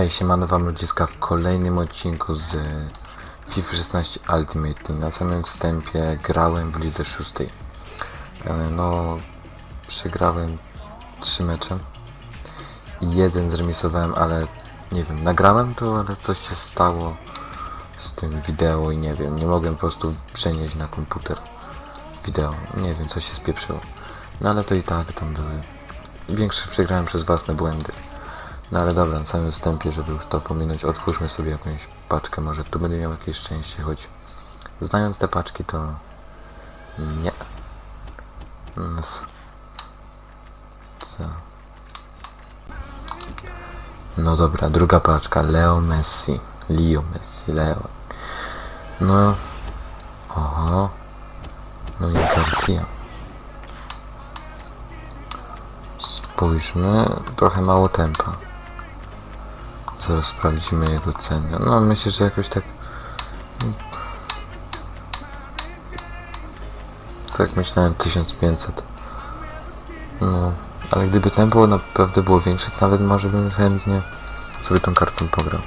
Hej, siemano wam ludziska w kolejnym odcinku z e, FIFA 16 Ultimate. Na samym wstępie grałem w lidze szóstej. E, No, przegrałem trzy mecze. I Jeden zremisowałem, ale nie wiem, nagrałem to, ale coś się stało z tym wideo i nie wiem, nie mogłem po prostu przenieść na komputer wideo. Nie wiem, coś się spieprzyło. No ale to i tak tam były. Większość przegrałem przez własne błędy. No ale dobra, na samym wstępie, żeby już to pominąć, otwórzmy sobie jakąś paczkę, może tu będę miał jakieś szczęście, choć znając te paczki to nie. Co? No dobra, druga paczka, Leo Messi, Leo Messi, Leo. No, oho, no i Garcia. Spójrzmy, trochę mało tempa. Zaraz sprawdzimy jego cenę. No myślę, że jakoś tak... Tak myślałem 1500. No, ale gdyby tempo naprawdę było większe, to nawet może bym chętnie sobie tą kartą pograł.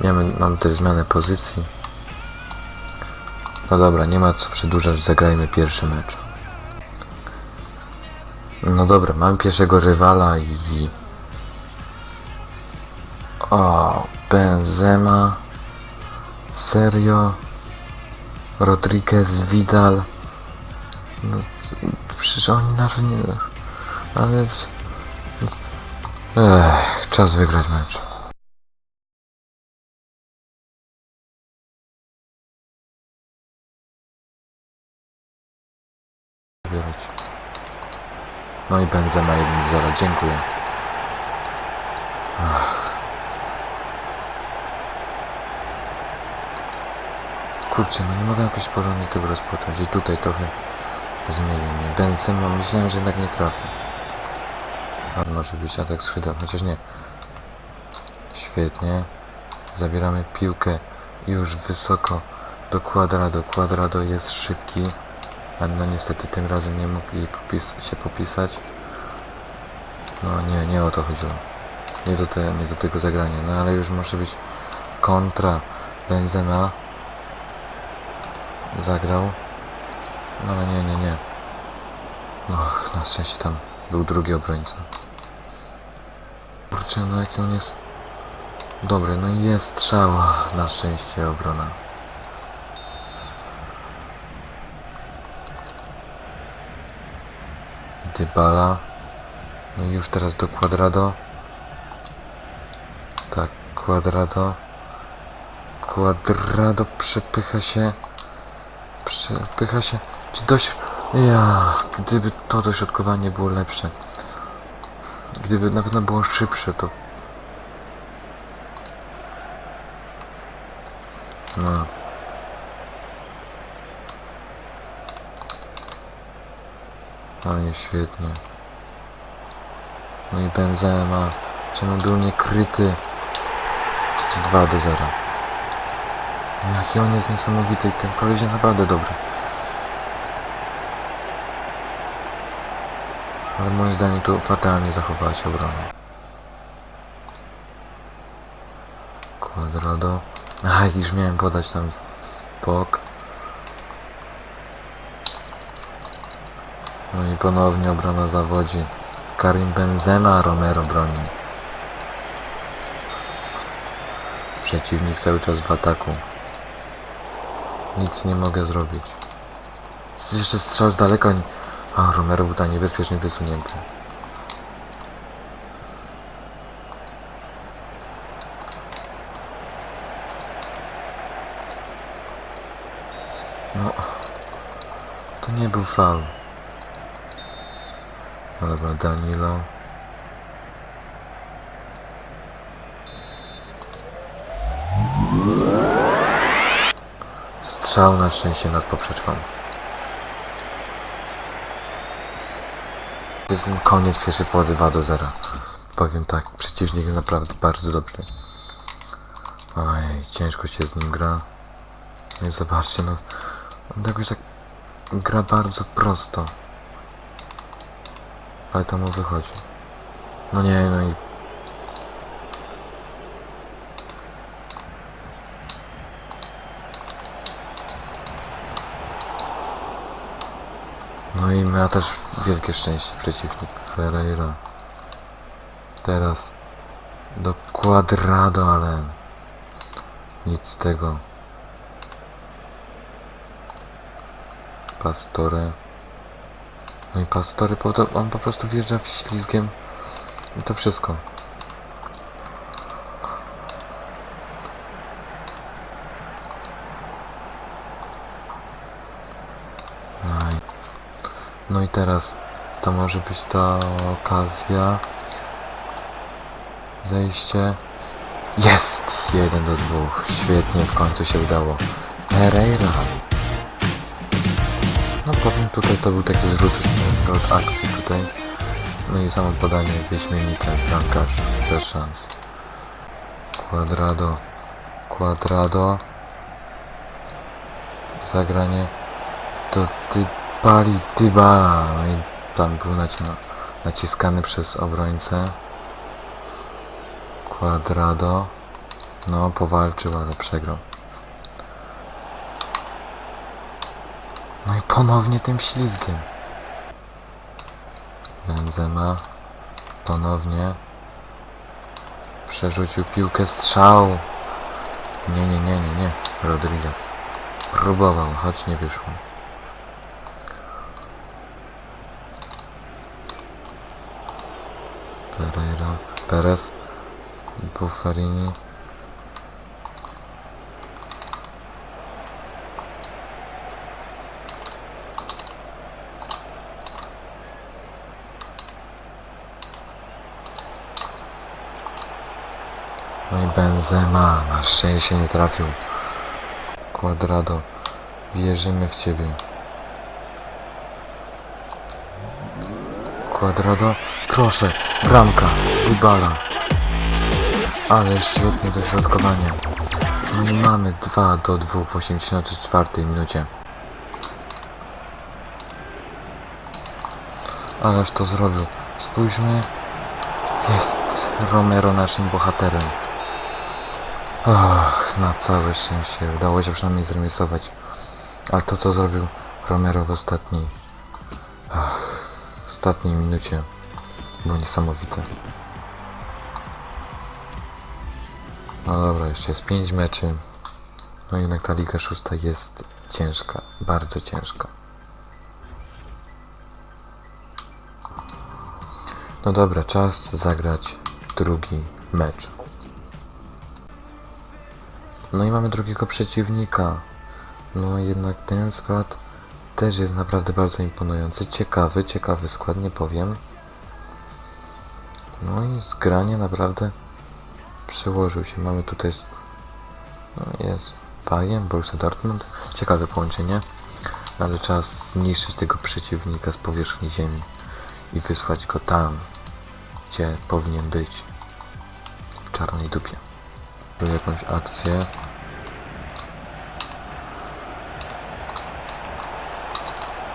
Mamy, mamy też zmianę pozycji. No dobra, nie ma co przedłużać, zagrajmy pierwszy mecz. No dobra, mam pierwszego rywala i... O, Benzema. Serio. Rodriguez, Vidal. No, przecież oni nawet nie... Ale... Ech, czas wygrać mecz. No i Benzema 1-0, dziękuję. Kurczę, no nie mogę jakoś porządnie tego rozpocząć i tutaj trochę zmienił mnie. Benzema myślałem, że jednak nie trafi. A może być atak skrzydła, chociaż nie. Świetnie. Zabieramy piłkę już wysoko do Quadrado. Quadrado jest szybki, ale no niestety tym razem nie mógł jej popis się popisać. No nie, nie o to chodziło. Nie do, te, nie do tego zagrania, no ale już może być kontra Benzema zagrał. No ale nie, nie, nie. No, na szczęście tam był drugi obrońca. Kurczę, no jaki on jest dobry. No i jest strzała. Na szczęście obrona. Dybala. No i już teraz do Quadrado. Tak, Quadrado. Quadrado przepycha się. Przepycha się. Czy dość... Ja, gdyby to dośrodkowanie było lepsze. Gdyby na pewno było szybsze, to... No. No i świetnie. No i Benzema. Czemu był niekryty? 2 do 0. Jaki on jest niesamowity. Ten koleś jest naprawdę dobry. Ale moim zdaniem tu fatalnie zachowała się obrona. Quadrado. Aha, już miałem podać tam w bok. No i ponownie obrona zawodzi. Karim Benzema, Romero broni. Przeciwnik cały czas w ataku. Nic nie mogę zrobić. Jeszcze strzał z daleka. A, Romero był tam niebezpiecznie wysunięty. No, to nie był faul. No dobra, Danilo. Strzał na szczęście nad poprzeczką. Jest koniec pierwszej połowy 2 do 0. Powiem tak, przeciwnik jest naprawdę bardzo dobry. Oj, ciężko się z nim gra. No i zobaczcie, no. On jakoś tak gra bardzo prosto. Ale to mu wychodzi. No nie, no i... No i ma też wielkie szczęście przeciwnik. Ferreira. Teraz do Quadrado, ale nic z tego. Pastore. No i to, on po prostu wjeżdża w ślizgiem i to wszystko. No i teraz to może być ta okazja. Zejście. Jest! Jeden do dwóch. Świetnie, w końcu się udało. Pereira. No powiem tutaj to był taki zwrot, zwrot akcji tutaj. No i samo podanie wyśmienite, bramkarz bez szans. Quadrado. Quadrado. Zagranie. To ty pali Dybala. No i tam był naci naciskany przez obrońcę. Quadrado. No powalczył, ale przegrał. No i ponownie tym ślizgiem. Benzema ponownie przerzucił piłkę strzał. Nie, nie, nie, nie, nie. Rodriguez próbował, choć nie wyszło. Pereira, Perez, Buffarini. No i Benzema na szczęście nie trafił. Quadrado, wierzymy w ciebie. Quadrado, proszę, bramka, Dybala. Ale świetnie dośrodkowanie. Mamy 2 do 2 w 84 minucie. Ależ to zrobił. Spójrzmy. Jest Romero naszym bohaterem. Och, na całe szczęście udało się przynajmniej zremisować. Ale to co zrobił Romero w ostatniej... Ostatniej minucie było niesamowite. No dobra, jeszcze jest 5 meczy. No jednak ta Liga Szósta jest ciężka, bardzo ciężka. No dobra, czas zagrać drugi mecz. No i mamy drugiego przeciwnika. No jednak ten skład też jest naprawdę bardzo imponujący. Ciekawy, ciekawy skład, nie powiem. No i zgranie naprawdę przyłożył się. Mamy tutaj no jest Bayern, Borussia Dortmund. Ciekawe połączenie. Ale trzeba zniszczyć tego przeciwnika z powierzchni ziemi i wysłać go tam, gdzie powinien być. W czarnej dupie. Tu jakąś akcję.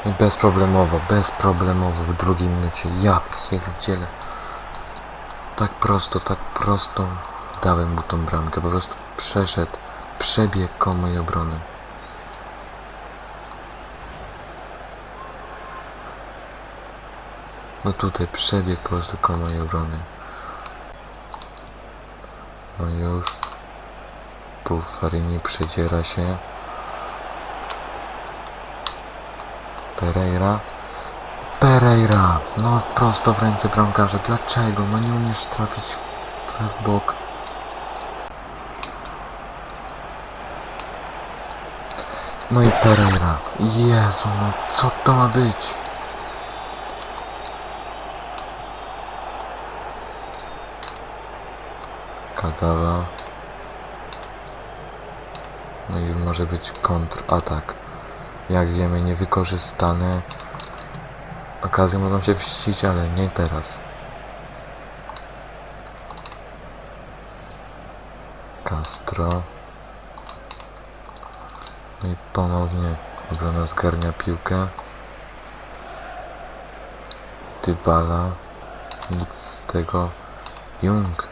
Bezproblemowo, bezproblemowo w drugiej minucie. Ja pierdzielę. Tak prosto, tak prosto dałem mu tą bramkę. Po prostu przeszedł, przebiegł koło mojej obrony. No tutaj przebiegł po prostu koło mojej obrony. No już. Buffarini przedziera się. Pereira. Pereira! No prosto w ręce bramkarza. Dlaczego? No nie umiesz trafić w, bok. No i Pereira. Jezu, no co to ma być? Kagawa. No i może być kontratak. Jak wiemy, niewykorzystane okazje mogą się wścić, ale nie teraz. Castro. No i ponownie obrona zgarnia piłkę. Dybala. Nic z tego. Jung.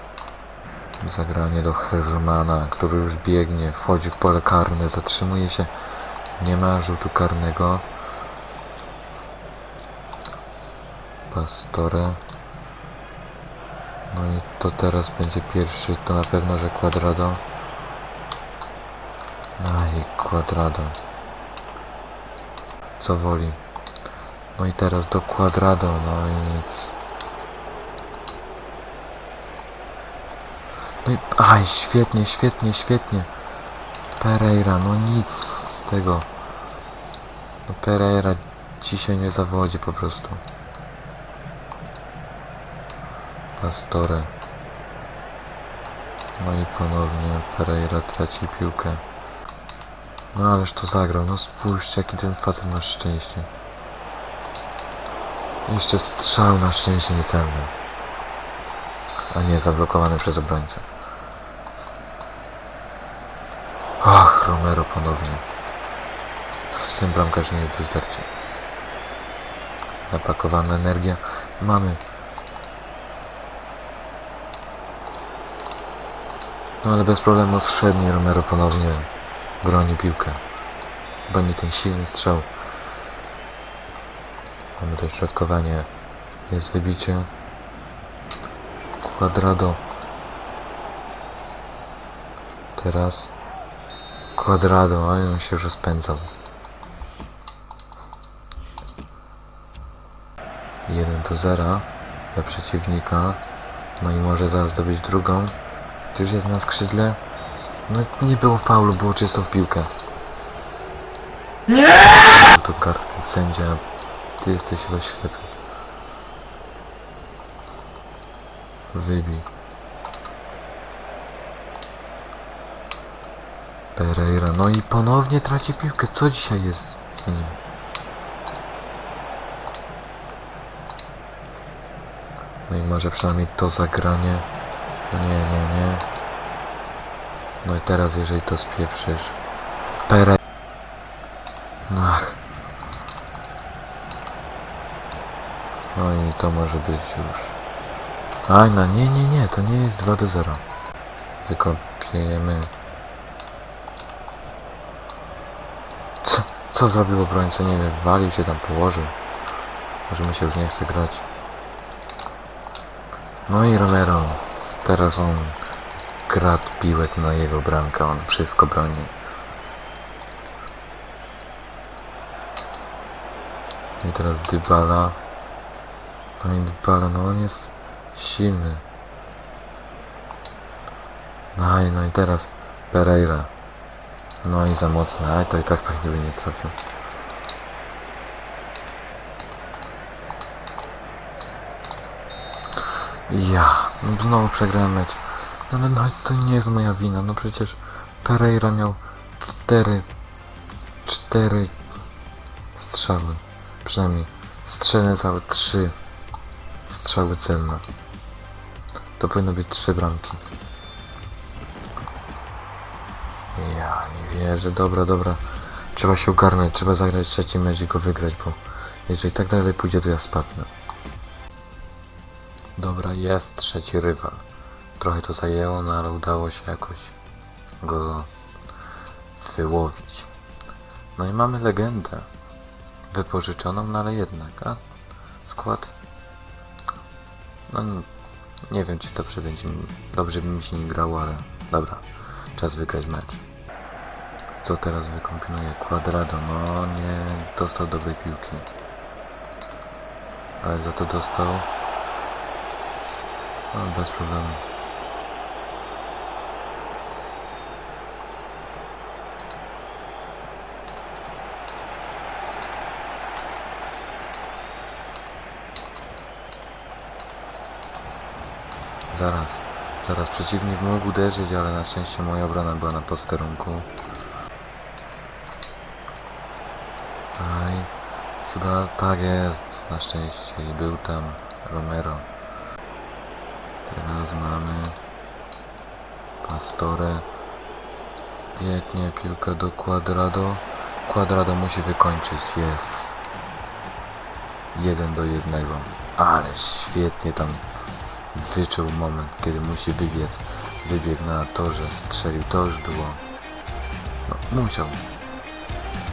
Zagranie do Hermana, który już biegnie, wchodzi w pole karne, zatrzymuje się. Nie ma rzutu karnego. Pastore. No i to teraz będzie pierwszy, to na pewno, że Quadrado. Aj, Quadrado. Co woli. No i teraz do Quadrado, no i nic. No i, aj, świetnie, świetnie, świetnie. Pereira, no nic tego. No Pereira dzisiaj nie zawodzi po prostu. Pastore. No i ponownie Pereira traci piłkę. No ależ to zagrał, no spójrzcie jaki ten facet ma szczęście. Jeszcze strzał na szczęście niecelny. A nie zablokowany przez obrońcę. Ach, Romero ponownie. Ten bramkarz nie jest zdarcia. Napakowana energia. Mamy. No ale bez problemu zszedł Romero ponownie broni piłkę. Broni ten silny strzał. Mamy dośrodkowanie. Jest wybicie. Quadrado. Teraz. Quadrado, ale on się rozpędzał. 1 do 0 dla przeciwnika. No i może zaraz zdobyć drugą. To już jest na skrzydle. No nie było faulu, było czysto w piłkę. Tu kartki sędzia. Ty jesteś chyba ślepy. Wybij. Pereira. No i ponownie traci piłkę. Co dzisiaj jest z nim? No i może przynajmniej to zagranie. No nie, nie, nie. No i teraz jeżeli to spieprzysz. Pere... Ach. No i to może być już. Aj, no nie, nie, nie, to nie jest 2 do 0. Wykopiemy. Co, co zrobił obrońca? Nie wiem, walił się tam, położył. Może mu się już nie chce grać. No i Romero. Teraz on kradł piłek na jego bramkę, on wszystko broni. I teraz Dybala. No i Dybala, no on jest silny. No i, no i teraz Pereira. No i za mocne, ale to i tak pewnie by nie trafił. Ja, no znowu przegrałem mecz. No ale no, to nie jest moja wina, no przecież Pereira miał cztery, cztery strzały, przynajmniej strzelne całe trzy strzały celne. To powinno być trzy bramki. Ja nie wierzę, dobra, dobra. Trzeba się ogarnąć, trzeba zagrać trzeci mecz i go wygrać, bo jeżeli tak dalej pójdzie, to ja spadnę. Jest trzeci rywal. Trochę to zajęło, no ale udało się jakoś go wyłowić. No i mamy legendę. Wypożyczoną, no ale jednak, a skład. No nie wiem czy dobrze będzie dobrze by mi się nie grało, ale dobra. Czas wygrać mecz. Co teraz wykombinuje? Quadrado, no nie dostał dobrej piłki. Ale za to dostał no, bez problemu. Zaraz, zaraz przeciwnik mógł uderzyć, ale na szczęście moja obrona była na posterunku. Aj, chyba tak jest, na szczęście i był tam Romero. Mamy Pastore. Pięknie, piłka do Quadrado. Quadrado musi wykończyć, jest. Jeden do jednego. Ale świetnie tam wyczuł moment, kiedy musi wybiec. Wybiegł na torze, strzelił, to już było. No, musiał.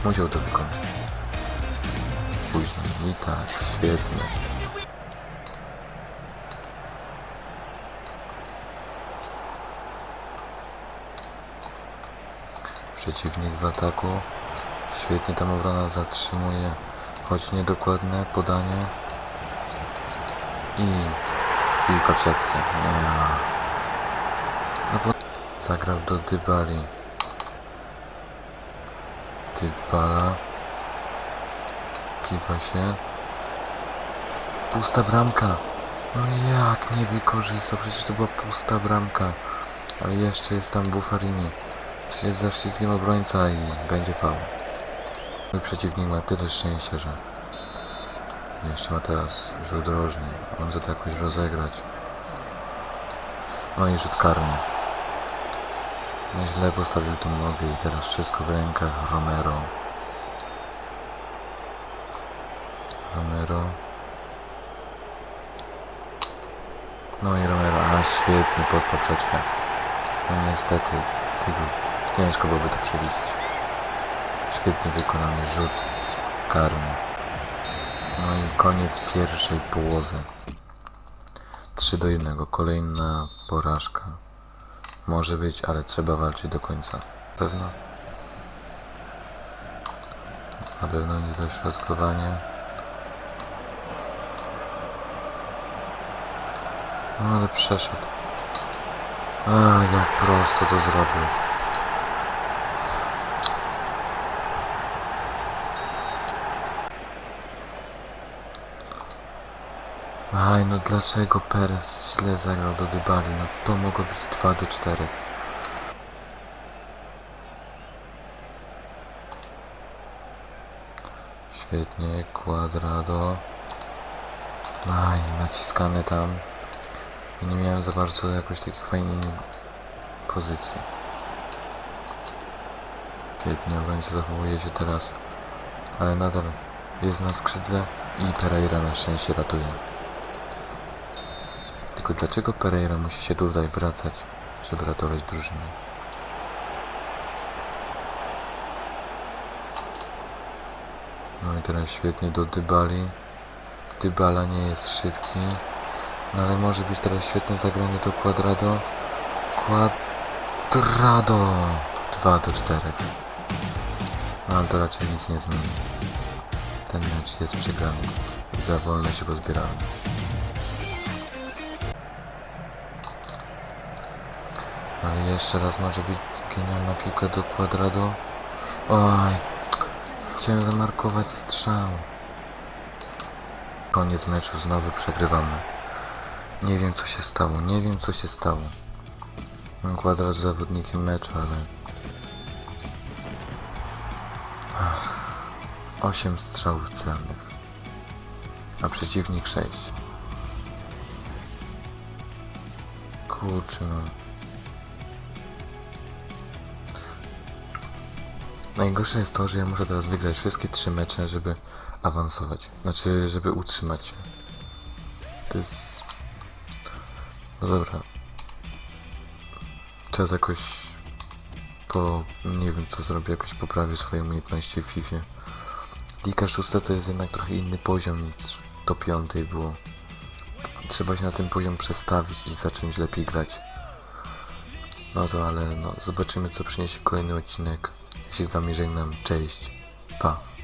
Musiał to wykończyć. Później. I tak, świetnie. Przeciwnik w ataku. Świetnie tam obrona zatrzymuje. Choć niedokładne podanie. I piłka w siatce. Zagrał do Dybali. Dybala. Kiwa się. Pusta bramka. No jak nie wykorzystał? Przecież to była pusta bramka. Ale jeszcze jest tam Buffarini. Jest za ślizgiem obrońca i będzie faul. Mój przeciwnik ma tyle szczęścia, że jeszcze ma teraz rzut drożny. On za to jakoś rozegrać. No i rzut karny. No źle postawił tą nogę i teraz wszystko w rękach Romero. Romero. No i Romero, a świetnie pod poprzeczkę. No niestety, tego ciężko byłoby to przewidzieć. Świetnie wykonany rzut karny. No i koniec pierwszej połowy. 3 do 1. Kolejna porażka. Może być, ale trzeba walczyć do końca. Pewno? Na pewno nie dośrodkowanie. No ale przeszedł. A, jak prosto to zrobił. Aj, no dlaczego Perez źle zagrał do Dybali? No to mogło być 2 do 4. Świetnie, Quadrado. Aj, naciskany tam. Nie miałem za bardzo jakoś takich fajnych pozycji. Świetnie, obrońca zachowuje się teraz. Ale nadal jest na skrzydle i Pereira na szczęście ratuje. Tylko dlaczego Pereira musi się tutaj wracać, żeby ratować drużynę? No i teraz świetnie do Dybali. Dybala nie jest szybki. No ale może być teraz świetne zagranie do Quadrado. Quadrado! 2 do 4. No ale to raczej nic nie zmieni. Ten mecz jest przegrany. Za wolno się pozbierałem. Ale jeszcze raz może być genialna piłka do Quadrado. Oj, chciałem zamarkować strzał. Koniec meczu, znowu przegrywamy. Nie wiem co się stało, nie wiem co się stało. Mam Quadrado zawodnikiem meczu, ale... Ach, 8 strzałów celnych. A przeciwnik 6. Kurczę no. Najgorsze jest to, że ja muszę teraz wygrać wszystkie trzy mecze, żeby awansować. Znaczy, żeby utrzymać się. To jest... No dobra. Teraz jakoś... Po... Nie wiem co zrobię, jakoś poprawię swoje umiejętności w FIFA. Liga szósta to jest jednak trochę inny poziom niż do piątej było. Trzeba się na ten poziom przestawić i zacząć lepiej grać. No to ale no, zobaczymy co przyniesie kolejny odcinek. Się z wami żegnam. Cześć. Pa.